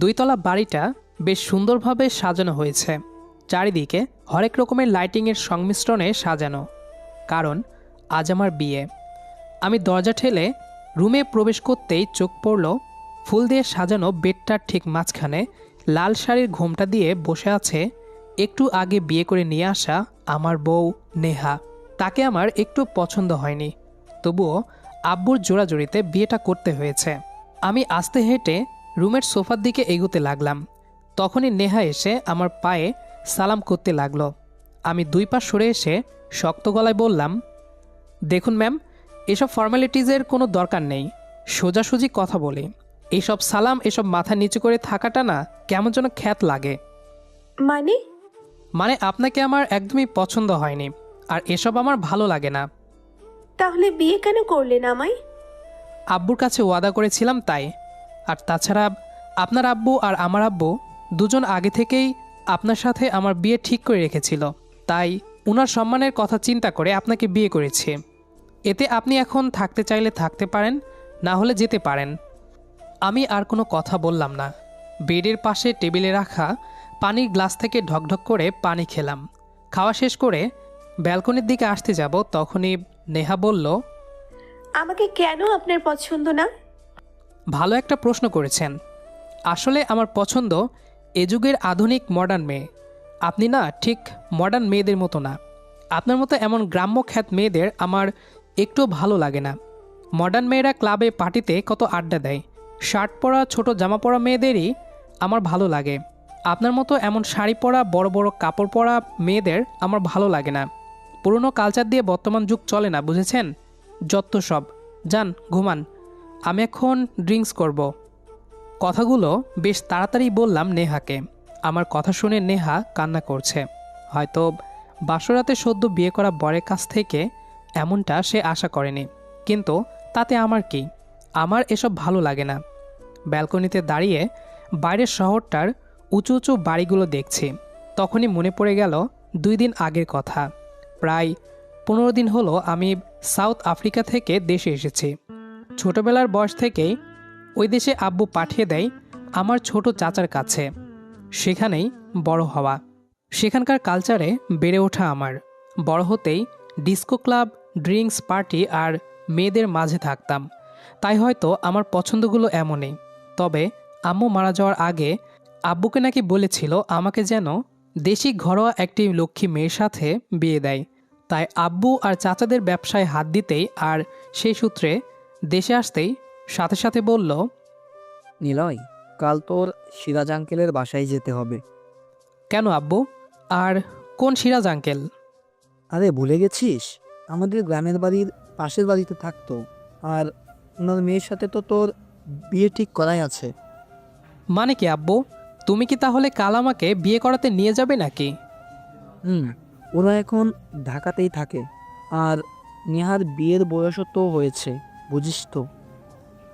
দুইতলা বাড়িটা বেশ সুন্দরভাবে সাজানো হয়েছে। চারিদিকে হরেক রকমের লাইটিংয়ের সংমিশ্রণে সাজানো, কারণ আজ আমার বিয়ে। আমি দরজা ঠেলে রুমে প্রবেশ করতেই চোখ পড়ল ফুল দিয়ে সাজানো বেডটার ঠিক মাঝখানে লাল শাড়ির ঘোমটা দিয়ে বসে আছে একটু আগে বিয়ে করে নিয়ে আসা আমার বউ নেহা। তাকে আমার একটু পছন্দ হয়নি, তবুও আব্বুর জোড়াজোড়িতে বিয়েটা করতে হয়েছে। আমি আস্তে হেঁটে রুমের সোফার দিকে এগোতে লাগলাম। তখনই নেহা এসে আমার পায়ে সালাম করতে লাগল। আমি দুই পা সরে এসে শক্ত গলায় বললাম দেখুন ম্যাম এসব ফর্মালিটিজের কোনো দরকার নেই। সোজাসুজি কথা বলি। এইসব সালাম এসব মাথা নিচু করে থাকাটা না কেমন যেন খ্যাত লাগে। মানে? মানে আপনাকে আমার একদমই পছন্দ হয়নি আর এসব আমার ভালো লাগে না। তাহলে বিয়ে কেন করলেন আমায়? আব্বুর কাছে ওয়াদা করেছিলাম তাই। আর তাছাড়া আপনার আব্বু আর আমার আব্বু দুজন আগে থেকেই আপনার সাথে আমার বিয়ে ঠিক করে রেখেছিল। তাই উনার সম্মানের কথা চিন্তা করে আপনাকে বিয়ে করেছি। এতে আপনি এখন থাকতে চাইলে থাকতে পারেন, না হলে যেতে পারেন। আমি আর কোনো কথা বললাম না। বেডের পাশে টেবিলে রাখা পানির গ্লাস থেকে ঢকঢক করে পানি খেলাম। খাওয়া শেষ করে ব্যালকনির দিকে আসতে যাব, তখনই নেহা বলল, আমাকে কেন আপনার পছন্দ না? ভালো একটা প্রশ্ন করেছেন। আসলে আমার পছন্দ এ যুগের আধুনিক মডার্ন মেয়ে। আপনি না ঠিক মডার্ন মেয়েদের মতো না। আপনার মতো এমন গ্রাম্য খ্যাত মেয়েদের আমার একটু ভালো লাগে না। মডার্ন মেয়েরা ক্লাবে পার্টিতে কত আড্ডা দেয়। শার্ট পরা ছোট জামা পরা মেয়েদেরই আমার ভালো লাগে। আপনার মতো এমন শাড়ি পরা, বড় বড় কাপড় পরা মেয়েদের আমার ভালো লাগে না। পুরনো কালচার দিয়ে বর্তমান যুগ চলে না, বুঝেছেন? যত সব। যান, ঘুমান। আমি এখন ড্রিঙ্কস করব। কথাগুলো বেশ তাড়াতাড়ি বললাম নেহাকে। আমার কথা শুনে নেহা কান্না করছে। হয়তো বাসরাতে সদ্য বিয়ে করা বরের কাছ থেকে এমনটা সে আশা করেনি। কিন্তু তাতে আমার কি? আমার এসব ভালো লাগে না। ব্যালকনিতে দাঁড়িয়ে বাইরের শহরটার উঁচু উঁচু বাড়িগুলো দেখছি। তখনই মনে পড়ে গেল দুই দিন আগের কথা। প্রায় পনেরো দিন হলো আমি সাউথ আফ্রিকা থেকে দেশে এসেছি। ছোটবেলার বয়স থেকেই ওই দেশে আব্বু পাঠিয়ে দেয় আমার ছোট চাচার কাছে। সেখানেই বড় হওয়া। সেখানকার কালচারে বেড়ে ওঠা আমার। বড় হতেই ডিস্কো ক্লাব, ড্রিঙ্কস পার্টি আর মেয়েদের মাঝে থাকতাম। তাই হয়তো আমার পছন্দগুলো এমনই। তবে আম্মু মারা যাওয়ার আগে আব্বুকে নাকি বলেছিল আমাকে যেন দেশি ঘরোয়া একটি লক্ষ্মী মেয়ের সাথে বিয়ে দেয়। তাই আব্বু আর চাচাদের ব্যবসায় হাত দিতেই আর সেই সূত্রে দেশে আসতেই সাথে সাথে বলল নিলয় কাল তোর সিরাজ আঙ্কেলের বাসায় যেতে হবে। কেন আব্বু? আর কোন সিরাজ আঙ্কেল? আরে ভুলে গেছিস? আমাদের গ্রামের বাড়ির পাশের বাড়িতে থাকতো। আর ওনার মেয়ের সাথে তো তোর বিয়ে ঠিক করাই আছে। মানে কি আব্বু? তুমি কি তাহলে কাল আমাকে বিয়ে করাতে নিয়ে যাবে নাকি? হুম ওরা এখন ঢাকাতেই থাকে। আর নেহার বিয়ের বয়সও তো হয়েছে। বুঝিস তো।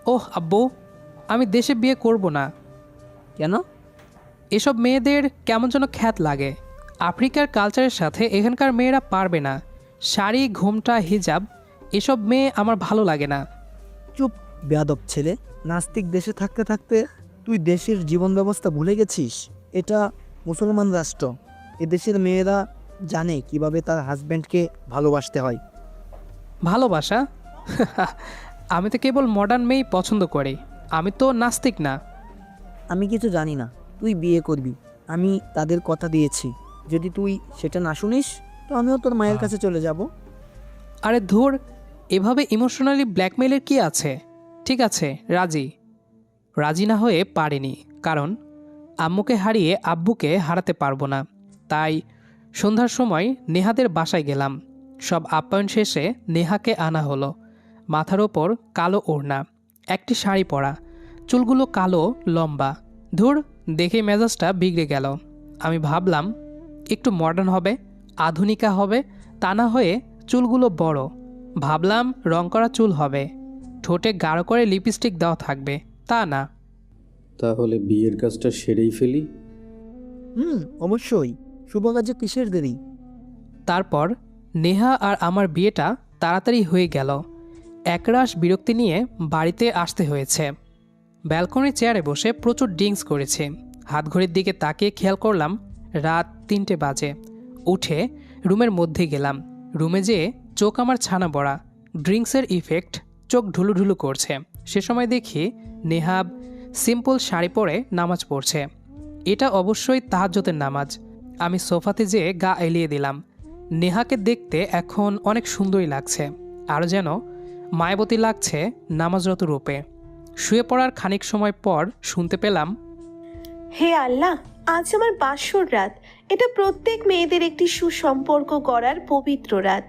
ওহ আব্বু আমি দেশে বিয়ে করব না। কেন? এসব মেয়েদের কেমন যেন খ্যাত লাগে। আফ্রিকার কালচারের সাথে এখানকার মেয়েরা পারবে না। শাড়ি ঘোমটা হিজাব এসব মেয়ে আমার ভালো লাগে না। চুপ বেয়াদব ছেলে। নাস্তিক দেশে থাকতে থাকতে তুই দেশের জীবন ব্যবস্থা ভুলে গেছিস? এটা মুসলমান রাষ্ট্র। এদেশের মেয়েরা জানে কীভাবে তার হাজব্যান্ডকে ভালোবাসতে হয়। ভালোবাসা? আমি তো কেবল মডার্ন মেয়েই পছন্দ করি। আমি তো নাস্তিক না। আমি কিছু জানি না। তুই বিয়ে করবি। আমি তাদের কথা দিয়েছি। যদি তুই সেটা না শুনিস তো আমিও তোর মায়ের কাছে চলে যাব। আরে ধুর এভাবে ইমোশনালি ব্ল্যাকমেলের কি আছে? ঠিক আছে রাজি। রাজি না হয়ে পারিনি কারণ আম্মুকে হারিয়ে আব্বুকে হারাতে পারব না। তাই সন্ধ্যার সময় নেহাদের বাসায় গেলাম। সব আপ্যায়ন শেষে নেহাকে আনা হলো। মাথার ওপর কালো ওড়না একটি শাড়ি পরা। চুলগুলো কালো লম্বা। ধুর দেখে মেজাজটা বিগড়ে গেল। আমি ভাবলাম একটু মডার্ন হবে আধুনিকা হবে তা না হয়ে চুলগুলো বড়। ভাবলাম রং করা চুল হবে। ঠোঁটে গাঢ় করে লিপস্টিক দেওয়া থাকবে তা না। তাহলে বিয়ের কাজটা সেরেই ফেলি? হুম অবশ্যই। শুভ কাজে কিসের দেরি? তারপর নেহা আর আমার বিয়েটা তাড়াতাড়ি হয়ে গেল। একরাশ বিরক্তি নিয়ে বাড়িতে আসতে হয়েছে। ব্যালকনির চেয়ারে বসে প্রচুর ড্রিঙ্কস করেছে। হাত ঘড়ির দিকে তাকিয়ে খেয়াল করলাম, রাত তিনটে বাজে। উঠে রুমের মধ্যে গেলাম। রুমে যেয়ে চোখ আমার ছানা বড়া ড্রিঙ্কসের ইফেক্ট চোখ ঢুলু ঢুলু করছে। সে সময় দেখি নেহাব সিম্পল শাড়ি পরে নামাজ পড়ছে। এটা অবশ্যই তাহাজ্জতের নামাজ। আমি সোফাতে যেয়ে গা এলিয়ে দিলাম। নেহাকে দেখতে এখন অনেক সুন্দরী লাগছে। আর যেন মায়াবতী লাগছে নামাজরত রূপে। শুয়ে পড়ার খানিক সময় পর শুনতে পেলাম, হে আল্লাহ, আজ আমার বাসর রাত। এটা প্রত্যেক মেয়েদের একটি সুসম্পর্ক করার পবিত্র রাত।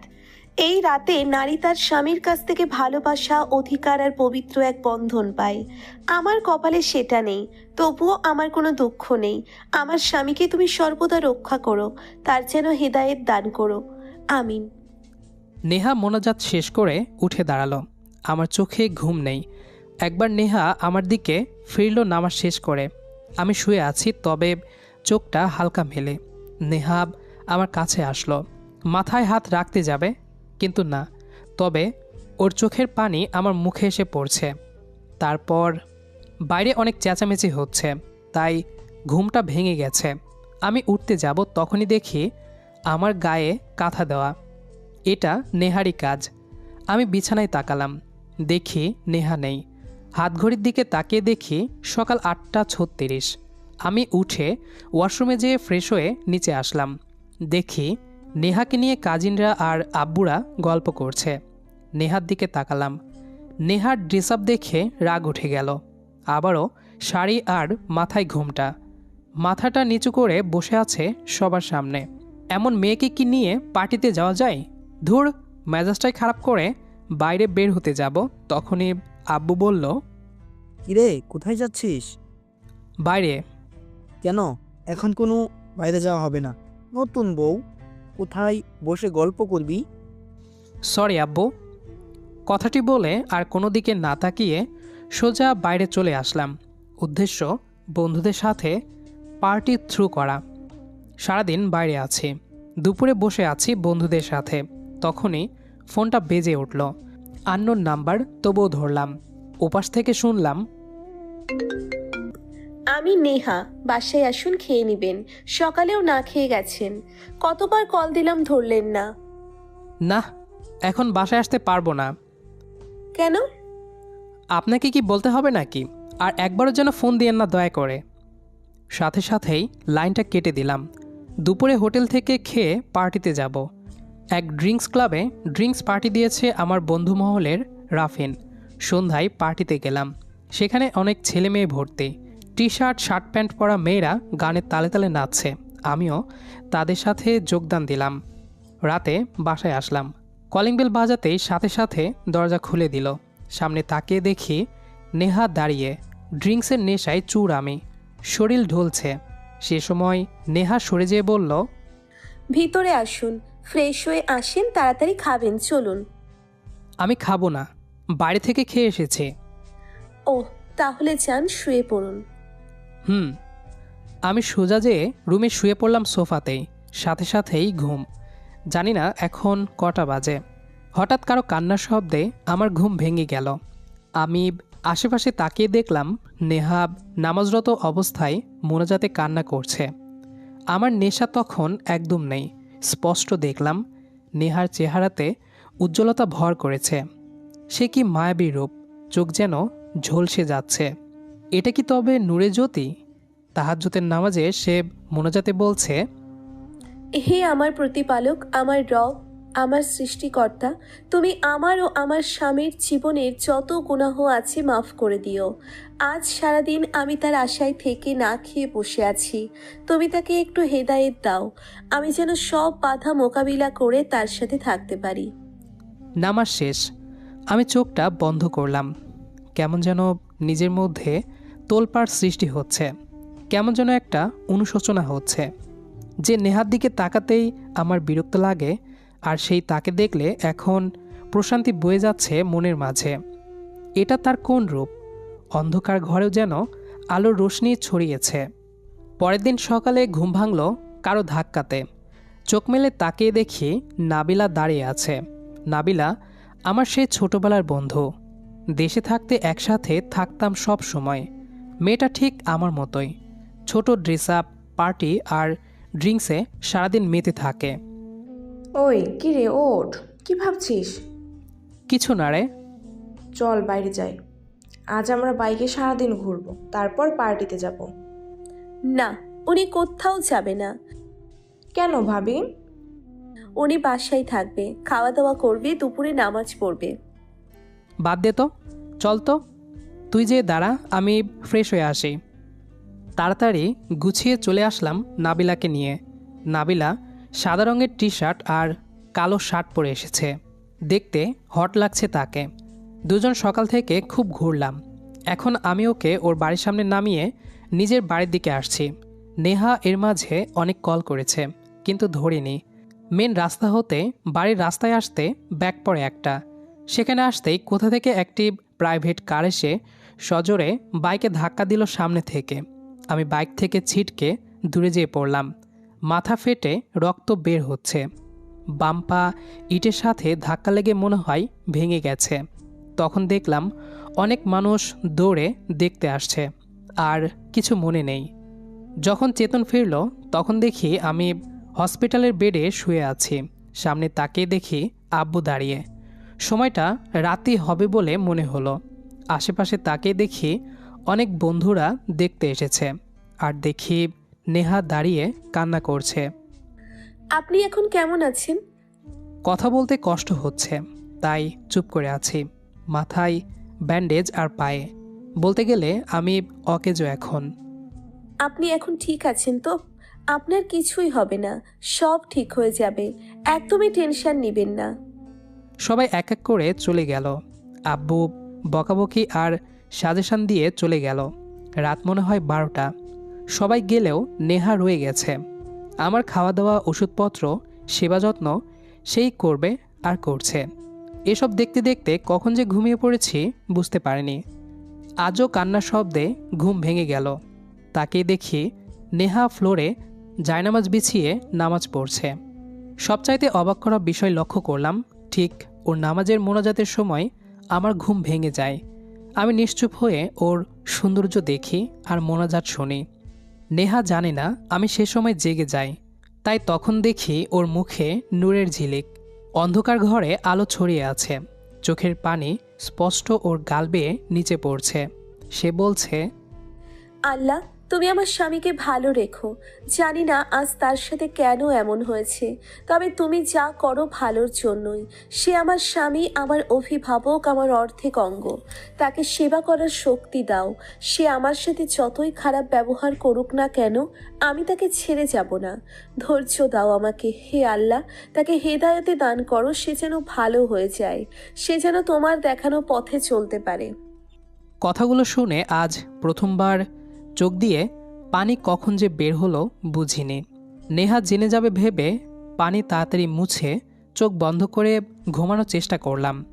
এই রাতে নারী তার স্বামীর কাছ থেকে ভালোবাসা, অধিকার আর পবিত্র এক বন্ধন পায়। আমার কপালে সেটা নেই, তবুও আমার কোনো দুঃখ নেই। আমার স্বামীকে তুমি সর্বদা রক্ষা করো, তার যেন হেদায়েত দান করো। আমিন। নেহা মোনাজাত শেষ করে উঠে দাঁড়াল। আমার চোখে ঘুম নেই। একবার নেহা আমার দিকে ফিরল নামাজ শেষ করে। আমি শুয়ে আছি, তবে চোখটা হালকা মেলে। নেহাব আমার কাছে আসলো। মাথায় হাত রাখতে যাবে, কিন্তু না। তবে ওর চোখের পানি আমার মুখে এসে পড়ছে। তারপর বাইরে অনেক চেঁচামেচি হচ্ছে, তাই ঘুমটা ভেঙে গেছে। আমি উঠতে যাব, তখনই দেখি আমার গায়ে কাঁথা দেওয়া। এটা নেহারই কাজ। আমি বিছানায় তাকালাম। দেখি নেহা নেই। হাত ঘড়ির দিকে তাকিয়ে দেখি সকাল আটটা ছত্রিশ। আমি উঠে ওয়াশরুমে যেয়ে ফ্রেশ হয়ে নিচে আসলাম। দেখি নেহাকে নিয়ে কাজিনরা আর আব্বুরা গল্প করছে। নেহার দিকে তাকালাম। নেহার ড্রেস আপ দেখে রাগ উঠে গেল। আবারও শাড়ি আর মাথায় ঘুমটা। মাথাটা নিচু করে বসে আছে সবার সামনে। এমন মেয়েকে কি নিয়ে পার্টিতে যাওয়া যায়? ধুর মেজাজটাই খারাপ করে বাইরে বের হতে যাব। তখনই আব্বু বলল কিরে কোথায় যাচ্ছিস? বাইরে। কেন? এখন কোনো বাইরে যাওয়া হবে না। নতুন বউ কোথায় বসে গল্প করবি? সরি আব্বু। কথাটি বলে আর কোনো দিকে না তাকিয়ে সোজা বাইরে চলে আসলাম। উদ্দেশ্য বন্ধুদের সাথে পার্টি থ্রু করা। সারাদিন বাইরে আছি। দুপুরে বসে আছি বন্ধুদের সাথে। তখনই ফোনটা বেজে উঠল। আন্নোর নাম্বার তবুও ধরলাম। ওপাশ থেকে শুনলাম আমি নেহা বাসায় আসুন খেয়ে নিবেন। সকালেও না খেয়ে গেছেন। কতবার কল দিলাম ধরলেন না। না এখন বাসায় আসতে পারব না। কেন? আপনাকে কি বলতে হবে নাকি? আর একবারও যেন ফোন দিয়েন না দয়া করে। সাথে সাথেই লাইনটা কেটে দিলাম। দুপুরে হোটেল থেকে খেয়ে পার্টিতে যাব। এক ড্রিঙ্কস ক্লাবে ড্রিঙ্কস পার্টি দিয়েছে আমার বন্ধু মহলের রাফিন। সন্ধ্যায় পার্টিতে গেলাম। সেখানে অনেক ছেলে মেয়ে ভর্তি। টি শার্ট শার্ট প্যান্ট পরা মেয়েরা গানের তালে তালে নাচছে। আমিও তাদের সাথে যোগদান দিলাম। রাতে বাসায় আসলাম। কলিং বেল বাজাতেই সাথে সাথে দরজা খুলে দিল। সামনে তাকিয়ে দেখি নেহা দাঁড়িয়ে। ড্রিঙ্কসের নেশায় চুর আমি। শরীর ঢলছে। সে সময় নেহা সরে যেয়ে বলল, ভিতরে আসুন। ফ্রেশ হয়ে আসেন তাড়াতাড়ি খাবেন চলুন। আমি খাব না বাড়ি থেকে খেয়ে এসেছি। ও তাহলে যান শুয়ে পড়ুন। হুম আমি সোজা যেয়ে রুমে শুয়ে পড়লাম সোফাতেই সাথে সাথেই ঘুম। জানি না এখন কটা বাজে। হঠাৎ কারও কান্নার শব্দে আমার ঘুম ভেঙে গেল। আমি আশেপাশে তাকিয়ে দেখলাম নেহাব নামাজরত অবস্থায় মোনাজাতে কান্না করছে। আমার নেশা তখন একদম নেই। স্পষ্ট দেখলাম নেহার চেহারাতে উজ্জ্বলতা ভর করেছে। সে কি মায়াবী রূপ, চোখ যেন ঝলসে যাচ্ছে। এটা কি তবে নূরে জ্যোতি? তাহাজ্যোতের নামাজে সে মোনাজাতে বলছে, হে আমার প্রতিপালক, আমার রব আমার সৃষ্টিকর্তা, তুমি আমার ও আমার স্বামীর জীবনের যত গুনাহ আছে মাফ করে দিও। আজ সারাদিন আমি তার আশায় থেকে না খেয়ে বসে আছি। তুমি তাকে একটু হেদায়েত দাও। আমি যেন সব বাধা মোকাবিলা করে তার সাথে থাকতে পারি। নামাজ শেষ। আমি চোখটা বন্ধ করলাম। কেমন যেন নিজের মধ্যে তোলপাড় সৃষ্টি হচ্ছে। কেমন যেন একটা অনুশোচনা হচ্ছে। যে নেহার দিকে তাকাতেই আমার বিরক্ত লাগে আর সেই তাকে দেখলে এখন প্রশান্তি বয়ে যাচ্ছে মনের মাঝে। এটা তার কোন রূপ? অন্ধকার ঘরেও যেন আলোর রোশনি ছড়িয়েছে। পরের দিন সকালে ঘুম ভাঙল কারও ধাক্কাতে। চোখ মেলে তাকিয়ে দেখি নাবিলা দাঁড়িয়ে আছে। নাবিলা আমার সেই ছোটবেলার বন্ধু। দেশে থাকতে একসাথে থাকতাম সব সময়। মেয়েটা ঠিক আমার মতোই। ছোট ড্রেস আপ পার্টি আর ড্রিঙ্কসে সারাদিন মেতে থাকে। ওই কি রে ওঠ। কি ভাবছিস? কিছু না রে। চল বাইরে যাই। আজ আমরা বাইকে সারাদিন ঘুরবো তারপর পার্টিতে যাব। না উনি কোথাও যাবে না। কেন ভাবি? উনি বাসায় থাকবে খাওয়া দাওয়া করবে দুপুরে নামাজ পড়বে। বাদ দে তো। চল তো। তুই যে দাঁড়া আমি ফ্রেশ হয়ে আসি। তাড়াতাড়ি গুছিয়ে চলে আসলাম নাবিলাকে নিয়ে। নাবিলা সাদা রঙের টি শার্ট আর কালো শার্ট পরে এসেছে। দেখতে হট লাগছে তাকে। দুজন সকাল থেকে খুব ঘুরলাম। এখন আমি ওকে ওর বাড়ির সামনে নামিয়ে নিজের বাড়ির দিকে আসছি। নেহা এর মাঝে অনেক কল করেছে, কিন্তু ধরিনি। মেন রাস্তা হতে বাড়ির রাস্তায় আসতে ব্যাক পড়ে একটা। সেখানে আসতেই কোথা থেকে একটি প্রাইভেট কার এসে সজোরে বাইকে ধাক্কা দিল সামনে থেকে। আমি বাইক থেকে ছিটকে দূরে যেয়ে পড়লাম। মাথা ফেটে রক্ত বের হচ্ছে। বাম্পা ইটের সাথে ধাক্কা লেগে মনে হয় ভেঙে গেছে। তখন দেখলাম অনেক মানুষ দৌড়ে দেখতে আসছে, আর কিছু মনে নেই। যখন চেতন ফিরল, তখন দেখি আমি হসপিটালের বেডে শুয়ে আছি। সামনে তাকে দেখি আব্বু দাঁড়িয়ে। সময়টা রাতি হবে বলে মনে হলো। আশেপাশে তাকে দেখি অনেক বন্ধুরা দেখতে এসেছে, আর দেখি নেহা দাঁড়িয়ে কান্না করছে। আপনি এখন কেমন আছেন? কথা বলতে কষ্ট হচ্ছে তাই চুপ করে আছি। মাথায় ব্যান্ডেজ আর পায়ে। বলতে গেলে আমি অকেজো এখন। আপনি এখন ঠিক আছেন তো? আপনার কিছুই হবে না সব ঠিক হয়ে যাবে। একদমই টেনশন নেবেন না। সবাই এক এক করে চলে গেল। আব্বু বকাবকি আর সাজেশন দিয়ে চলে গেল। রাত মনে হয় বারোটা। সবাই গেলেও নেহা রয়ে গেছে। আমার খাওয়া দাওয়া ওষুধপত্র সেবা যত্ন সেই করবে আর করছে। এসব দেখতে দেখতে কখন যে ঘুমিয়ে পড়েছি বুঝতে পারিনি। আজও কান্নার শব্দে ঘুম ভেঙে গেল। তাকে দেখি নেহা ফ্লোরে জায়নামাজ বিছিয়ে নামাজ পড়ছে। সবচাইতে অবাক করা বিষয় লক্ষ্য করলাম, ঠিক ওর নামাজের মোনাজাতের সময় আমার ঘুম ভেঙে যায়। আমি নিশ্চুপ হয়ে ওর সৌন্দর্য দেখি আর মোনাজাত শুনি। নেহা জানে না আমি সে সময় জেগে যাই। তাই তখন দেখি ওর মুখে নূরের ঝিলিক। অন্ধকার ঘরে আলো ছড়িয়ে আছে। চোখের পানি স্পষ্ট ওর গাল বেয়ে নিচে পড়ছে। সে বলছে, আল্লাহ তুমি আমার স্বামীকে ভালো রেখো। জানি না আজ তার সাথে কেন এমন হয়েছে, তবে তুমি যা করো ভালোর জন্যই। সে আমার স্বামী, আমার অভিভাবক, আমার অর্ধেক অঙ্গ। তাকে সেবা করার শক্তি দাও। সে আমার সাথে যতই খারাপ ব্যবহার করুক না কেন, আমি তাকে ছেড়ে যাব না। ধৈর্য দাও আমাকে, হে আল্লাহ। তাকে হেদায়তে দান করো, সে যেন ভালো হয়ে যায়। সে যেন তোমার দেখানো পথে চলতে পারে। কথাগুলো শুনে আজ প্রথমবার চোখ দিয়ে পানি কখন যে বের হলো বুঝিনি। নেহা জেনে যাবে ভেবে পানি তাড়াতাড়ি মুছে চোখ বন্ধ করে ঘুমানোর চেষ্টা করলাম।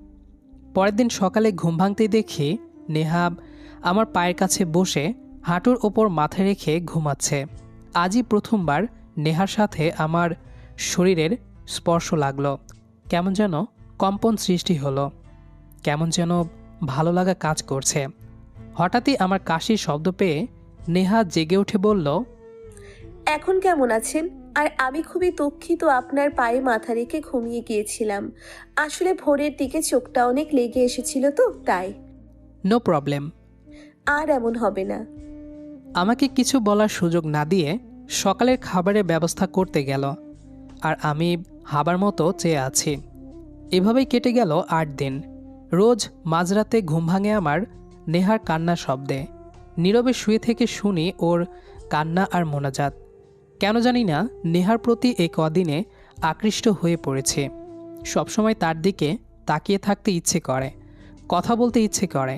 পরের দিন সকালে ঘুম ভাঙতেই দেখি নেহা আমার পায়ের কাছে বসে হাঁটুর ওপর মাথা রেখে ঘুমাচ্ছে। আজই প্রথমবার নেহার সাথে আমার শরীরের স্পর্শ লাগল। কেমন যেন কম্পন সৃষ্টি হলো। কেমন যেন ভালো লাগা কাজ করছে। হঠাৎই আমার কাশির শব্দ পেয়ে নেহা জেগে উঠে বলল এখন কেমন আছেন? আর আমি খুবই দুঃখিত আপনার পায়ে মাথা রেখে ঘুমিয়ে গিয়েছিলাম। আসলে ভোরের দিকে চোখটা অনেক লেগে এসেছিল তো তাই। No problem. আর এমন হবে না। আমাকে কিছু বলার সুযোগ না দিয়ে সকালের খাবারের ব্যবস্থা করতে গেল আর আমি হাবার মতো চেয়ে আছি। এভাবেই কেটে গেল আট দিন। রোজ মাঝরাতে ঘুম ভাঙে আমার নেহার কান্না শব্দে। নীরবে শুয়ে থেকে শুনি ওর কান্না আর মোনাজাত। কেন জানি না, নেহার প্রতি এই কদিনে আকৃষ্ট হয়ে পড়েছে। সবসময় তার দিকে তাকিয়ে থাকতে ইচ্ছে করে, কথা বলতে ইচ্ছে করে।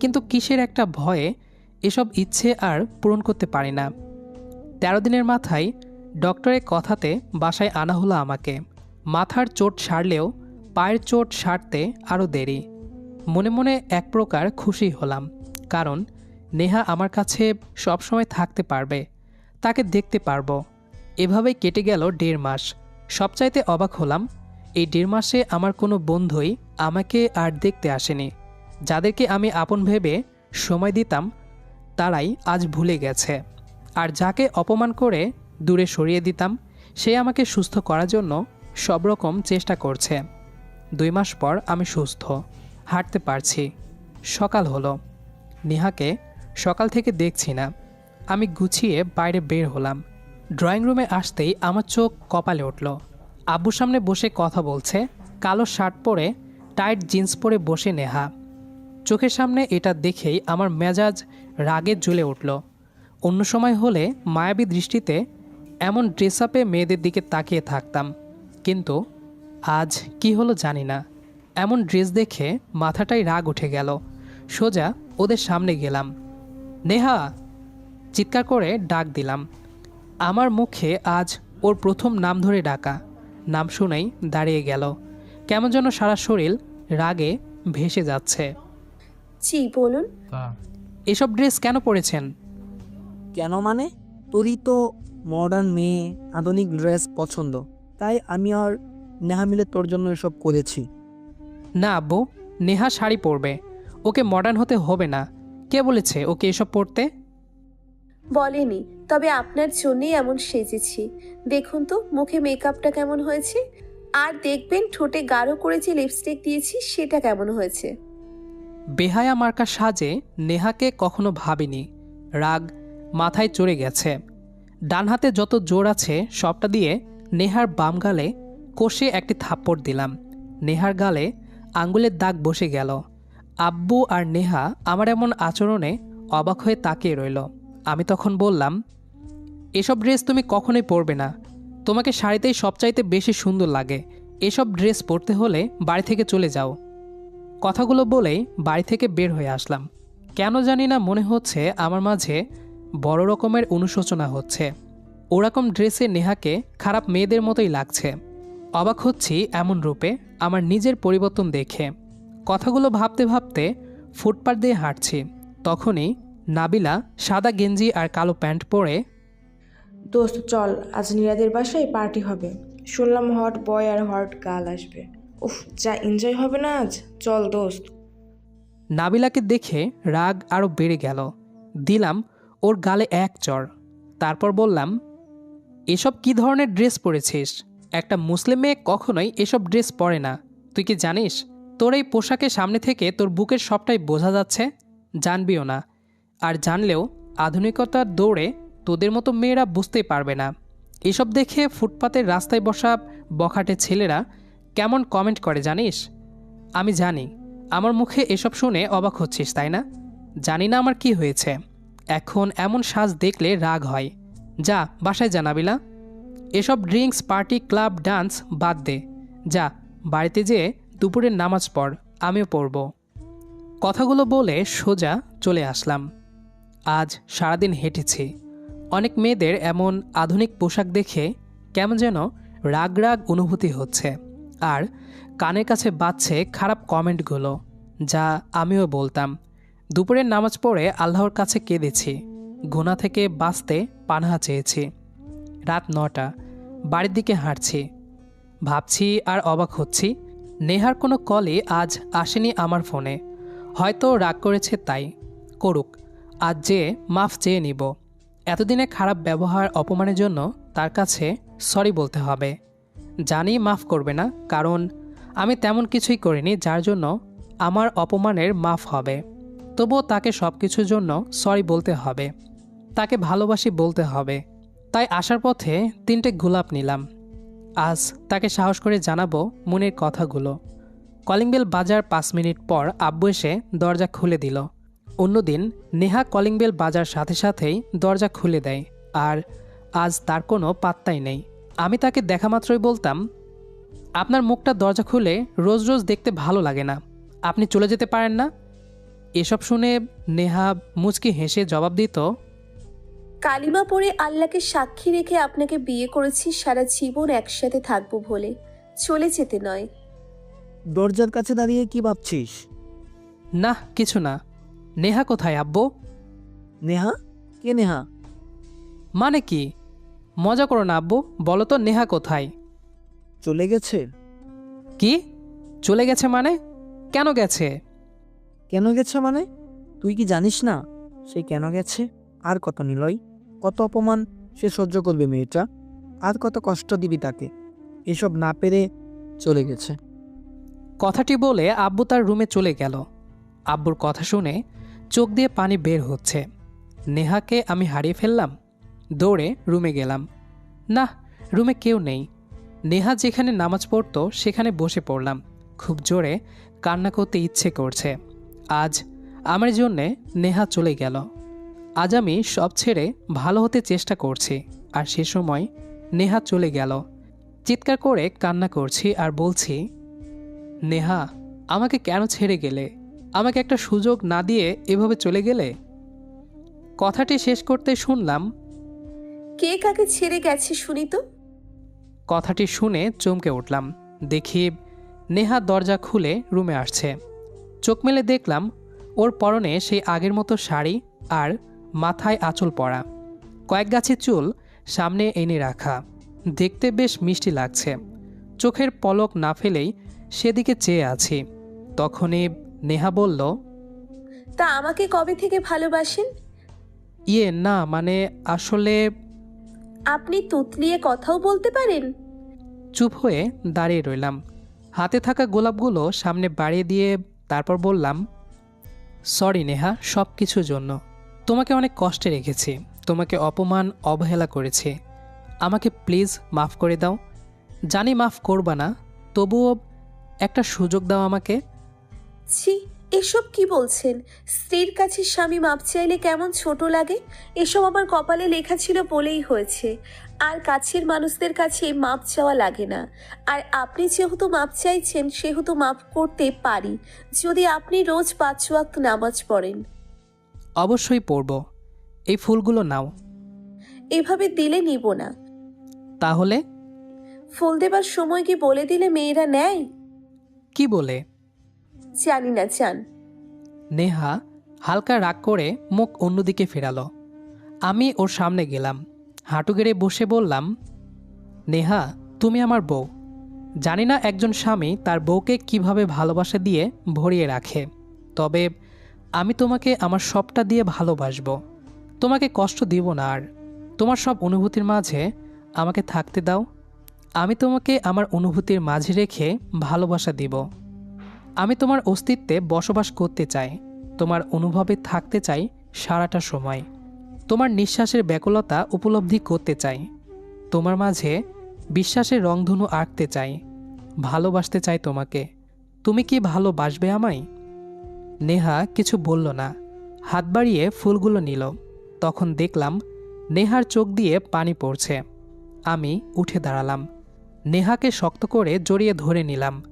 কিন্তু কিসের একটা ভয়ে এসব ইচ্ছে আর পূরণ করতে পারি না। তেরো দিনের মাথায় ডক্টরের কথাতে বাসায় আনা হলো আমাকে। মাথার চোট সারলেও পায়ের চোট সারতে আরও দেরি। মনে মনে এক প্রকার খুশি হলাম, কারণ নেহা আমার কাছে সবসময় থাকতে পারবে। তাকে দেখতে পারব। এভাবেই কেটে গেল দেড় মাস। সবচাইতে অবাক হলাম, এই দেড় মাসে আমার কোনো বন্ধুই আমাকে আর দেখতে আসেনি। যাদেরকে আমি আপন ভেবে সময় দিতাম, তারাই আজ ভুলে গেছে। আর যাকে অপমান করে দূরে সরিয়ে দিতাম, সে আমাকে সুস্থ করার জন্য সব রকম চেষ্টা করছে। দুই মাস পর আমি সুস্থ, হাঁটতে পারছি। সকাল হলো। নেহাকে সকাল থেকে দেখছি না। আমি গুছিয়ে বাইরে বের হলাম। ড্রয়িং রুমে আসতেই আমার চোখ কপালে উঠল। আব্বুর সামনে বসে কথা বলছে। কালো শার্ট পরে, টাইট জিন্স পরে বসে নেহা। চোখের সামনে এটা দেখেই আমার মেজাজ রাগে জ্বলে উঠল। অন্য সময় হলে মায়াবী দৃষ্টিতে এমন ড্রেস আপে মেয়েদের দিকে তাকিয়ে থাকতাম। কিন্তু আজ কি হলো জানি না। এমন ড্রেস দেখে মাথাটাই রাগ উঠে গেল। সোজা ওদের সামনে গেলাম। নেহা চিৎকার করে ডাক দিলাম। আমার মুখে আজ ওর প্রথম নাম ধরে ডাকা। নাম শুনেই দাঁড়িয়ে গেল। কেমন যেন সারা শরীর রাগে ভেসে যাচ্ছে। জি বলুন। এসব ড্রেস কেন পরেছেন? কেন মানে? তোরই তো মডার্ন মেয়ে আধুনিক ড্রেস পছন্দ। তাই আমি আর নেহা মিলে তোর জন্য এসব করেছি। না আব্বু নেহা শাড়ি পরবে। ওকে মডার্ন হতে হবে না। কে বলেছে ওকে এসব পড়তে? বলেনি তবে আপনার জন্যই এমন সেজেছি। দেখুন তো মুখে মেকআপটা কেমন হয়েছে? আর দেখবেন ঠোঁটে গাঢ় করে যে লিপস্টিক দিয়েছি সেটা কেমন হয়েছে? বেহায়া মার্কা সাজে নেহাকে কখনো ভাবিনি। রাগ মাথায় চড়ে গেছে। ডান হাতে যত জোর আছে সবটা দিয়ে নেহার বাম গালে কষে একটি থাপ্পড় দিলাম। নেহার গালে আঙ্গুলের দাগ বসে গেল। আব্বু আর নেহা আমার এমন আচরণে অবাক হয়ে তাকিয়ে রইল। আমি তখন বললাম, এসব ড্রেস তুমি কখনোই পরবে না। তোমাকে শাড়িতেই সবচাইতে বেশি সুন্দর লাগে। এসব ড্রেস পরতে হলে বাড়ি থেকে চলে যাও। কথাগুলো বলেই বাড়ি থেকে বের হয়ে আসলাম। কেন জানি না মনে হচ্ছে আমার মাঝে বড় রকমের অনুশোচনা হচ্ছে। ওরকম ড্রেসে নেহাকে খারাপ মেয়েদের মতোই লাগছে। অবাক হচ্ছি এমন রূপে আমার নিজের পরিবর্তন দেখে। কথাগুলো ভাবতে ভাবতে ফুটপাত দিয়ে হাঁটছি। তখনই নাবিলা সাদা গেঞ্জি আর কালো প্যান্ট পরে দোস্ত চল আজ নীরাদের বাসায় পার্টি হবে। শুনলাম হট বয় আর হট গার্ল আসবে। উফ যা এনজয় হবে না আজ? চল দোস্ত। নাবিলাকে দেখে রাগ আরও বেড়ে গেল। দিলাম ওর গালে এক চর। তারপর বললাম এসব কি ধরনের ড্রেস পরেছিস? একটা মুসলিম মেয়ে কখনোই এসব ড্রেস পরে না। তুই কি জানিস? তোর এই পোশাকের সামনে থেকে তোর বুকের সবটাই বোঝা যাচ্ছে? জানবিও না। আর জানলেও আধুনিকতার দৌড়ে তোদের মতো মেয়েরা বুঝতেই পারবে না। এসব দেখে ফুটপাতের রাস্তায় বসা বখাটে ছেলেরা কেমন কমেন্ট করে জানিস? আমি জানি, আমার মুখে এসব শুনে অবাক হচ্ছিস, তাই না? জানি না আমার কি হয়েছে। এখন এমন সাজ দেখলে রাগ হয়। যা, বাসায় জানাবিলা এসব ড্রিঙ্কস, পার্টি, ক্লাব, ডান্স বাদ দে। যা, বাড়িতে যেয়ে দুপুরের নামাজ পড়, আমিও পড়ব। কথাগুলো বলে সোজা চলে আসলাম। আজ সারাদিন হেঁটেছি। অনেক মেয়েদের এমন আধুনিক পোশাক দেখে কেমন যেন রাগ রাগ অনুভূতি হচ্ছে। আর কানের কাছে বাজছে খারাপ কমেন্টগুলো, যা আমিও বলতাম। দুপুরের নামাজ পড়ে আল্লাহর কাছে কেঁদেছি। গুণা থেকে বাঁচতে পানাহা চেয়েছি। রাত নটা, বাড়ির দিকে হাঁটছি। ভাবছি আর অবাক হচ্ছি নেহার কোনো কলই আজ আসেনি আমার ফোনে। হয়তো রাগ করেছে তাই। করুক, আজ যে মাফ চেয়ে নিব। এতদিনে খারাপ ব্যবহার, অপমানের জন্য তার কাছে সরি বলতে হবে। জানি মাফ করবে না, কারণ আমি তেমন কিছুই করিনি যার জন্য আমার অপমানের মাফ হবে। তবুও তাকে সব কিছুর জন্য সরি বলতে হবে। তাকে ভালোবাসি বলতে হবে। তাই আসার পথে তিনটে গোলাপ নিলাম। আজ তাকে সাহস করে জানাব মনের কথাগুলো। কলিং বেল বাজার পাঁচ মিনিট পর আব্বু এসে দরজা খুলে দিল। অন্যদিন নেহা কলিং বেল বাজার সাথে সাথেই দরজা খুলে দেয়, আর আজ তার কোনো পাত্তাই নেই। আমি তাকে দেখা মাত্রই বলতাম, আপনার মুখটা দরজা খুলে রোজ রোজ দেখতে ভালো লাগে না। আপনি চলে যেতে পারেন না? এসব শুনে নেহা মুচকি হেসে জবাব দিত কালিমা পড়ে আল্লাহকে সাক্ষী রেখে আপনাকে বিয়ে করেছি সারা জীবন একসাথে থাকব বলে। চলে যেতে নয়। দরজার কাছে দাঁড়িয়ে কি ভাবছিস? না কিছু না। নেহা কোথায় আব্বু? নেহা? কে নেহা? মানে কি? মজা করো না আব্বু। বলো তো নেহা কোথায়? চলে গেছে? কি? চলে গেছে মানে? কেন গেছে? কেন গেছে মানে? তুই কি জানিস না? সে কেন গেছে? আর কত নিলয়? কত অপমান, সে সহ্য করবে মেয়েটা। আর কত কষ্ট দিবি তাকে। এসব না পেরে চলে গেছে। কথাটি বলে আব্বু তার রুমে চলে গেল। আব্বুর কথা শুনে চোখ দিয়ে পানি বের হচ্ছে। নেহাকে আমি হারিয়ে ফেললাম? দৌড়ে রুমে গেলাম। না, রুমে কেউ নেই। নেহা যেখানে নামাজ পড়তো, সেখানে বসে পড়লাম। খুব জোরে কান্না করতে ইচ্ছে করছে। আজ আমার জন্যে নেহা চলে গেল। আজ আমি সব ছেড়ে ভালো হতে চেষ্টা করছি। আর সে সময় নেহা চলে গেল। চিৎকার করে কান্না করছি আর বলছি নেহা আমাকে কেন ছেড়ে গেলে? আমাকে একটা সুযোগ না দিয়ে এভাবে চলে গেলে? কথাটি শেষ করতে শুনলাম কে কাকে ছেড়ে গেছে শুনি তো। কথাটি শুনে চমকে উঠলাম। দেখি নেহা দরজা খুলে রুমে আসছে। চোখ মেলে দেখলাম ওর পরনে সেই আগের মতো শাড়ি আর মাথায় আঁচল পড়া কয়েক গাছি চুল সামনে এনে রাখা। দেখতে বেশ মিষ্টি লাগছে। চোখের পলক না ফেলেই সেদিকে চেয়ে আছি। তখনই নেহা বলল তা আমাকে কবে থেকে ভালোবাসেন? ইয়ে না মানে আসলে আপনি তুতলিয়ে কথাও বলতে পারেন? চুপ হয়ে দাঁড়িয়ে রইলাম। হাতে থাকা গোলাপগুলো সামনে বাড়িয়ে দিয়ে তারপর বললাম সরি নেহা সব কিছুর জন্য। তোমাকে অনেক কষ্টে রেখেছি। তোমাকে অপমান, অবহেলা করেছি। আমাকে প্লিজ মাফ করে দাও। জানি মাফ করবা না, তবুও একটা সুযোগ দাও আমাকে। ছি, এসব কি বলছেন? স্ত্রীর কাছে স্বামী মাপ চাইলে কেমন ছোট লাগে? এসব আমার কপালে লেখা ছিল বলেই হয়েছে। আর কাছের মানুষদের কাছে মাপ চাওয়া লাগে না। আর আপনি যেহেতু মাপ চাইছেন, সেহেতু মাপ করতে পারি। যদি আপনি রোজ পাঁচ ওয়াক্ত নামাজ পড়েন। অবশ্যই পড়ব এই ফুলগুলো নাও। এভাবে দিলে নিব না। তাহলে? ফুল দেবার সময় কি বলে দিলে মেয়েরা নেয়? কি বলে? জানি না চান। নেহা হালকা রাগ করে মুখ অন্যদিকে ফেরালো। আমি ওর সামনে গেলাম। হাঁটু গেড়ে বসে বললাম নেহা তুমি আমার বউ। জানি না একজন স্বামী তার বউকে কীভাবে ভালোবাসা দিয়ে ভরিয়ে রাখে। তবে আমি তোমাকে আমার সবটা দিয়ে ভালোবাসবো। তোমাকে কষ্ট দিব না আর। তোমার সব অনুভূতির মাঝে আমাকে থাকতে দাও। আমি তোমাকে আমার অনুভূতির মাঝে রেখে ভালোবাসা দিব। আমি তোমার অস্তিত্বে বসবাস করতে চাই। তোমার অনুভবে থাকতে চাই সারাটা সময়। তোমার নিঃশ্বাসের ব্যাকুলতা উপলব্ধি করতে চাই। তোমার মাঝে বিশ্বাসের রংধনু আঁকতে চাই। ভালোবাসতে চাই তোমাকে। তুমি কি ভালোবাসবে আমায়? নেহা কিছু বলল না। হাত বাড়িয়ে ফুলগুলো নিল। তখন দেখলাম নেহার চোখ দিয়ে পানি পড়ছে। আমি উঠে দাঁড়ালাম। নেহাকে শক্ত করে জড়িয়ে ধরে নিলাম।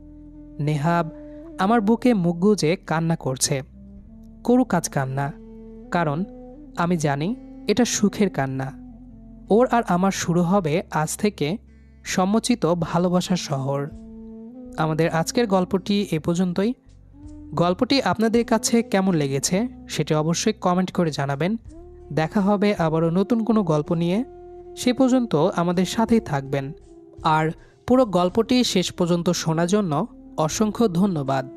নেহা, আমার বুকে মুখ গুজে কান্না করছে। করু কাজ কান্না। কারণ আমি জানি এটা সুখের কান্না। ওর আর আমার শুরু হবে আজ থেকে সমচিত ভালোবাসার শহর। আমাদের আজকের গল্পটি এ পর্যন্তই। গল্পটি আপনাদের কাছে কেমন লেগেছে সেটি অবশ্যই কমেন্ট করে জানাবেন। দেখা হবে আবারও নতুন কোনো গল্প নিয়ে। সে পর্যন্ত আমাদের সাথেই থাকবেন। আর পুরো গল্পটি শেষ পর্যন্ত শোনার জন্য অসংখ্য ধন্যবাদ।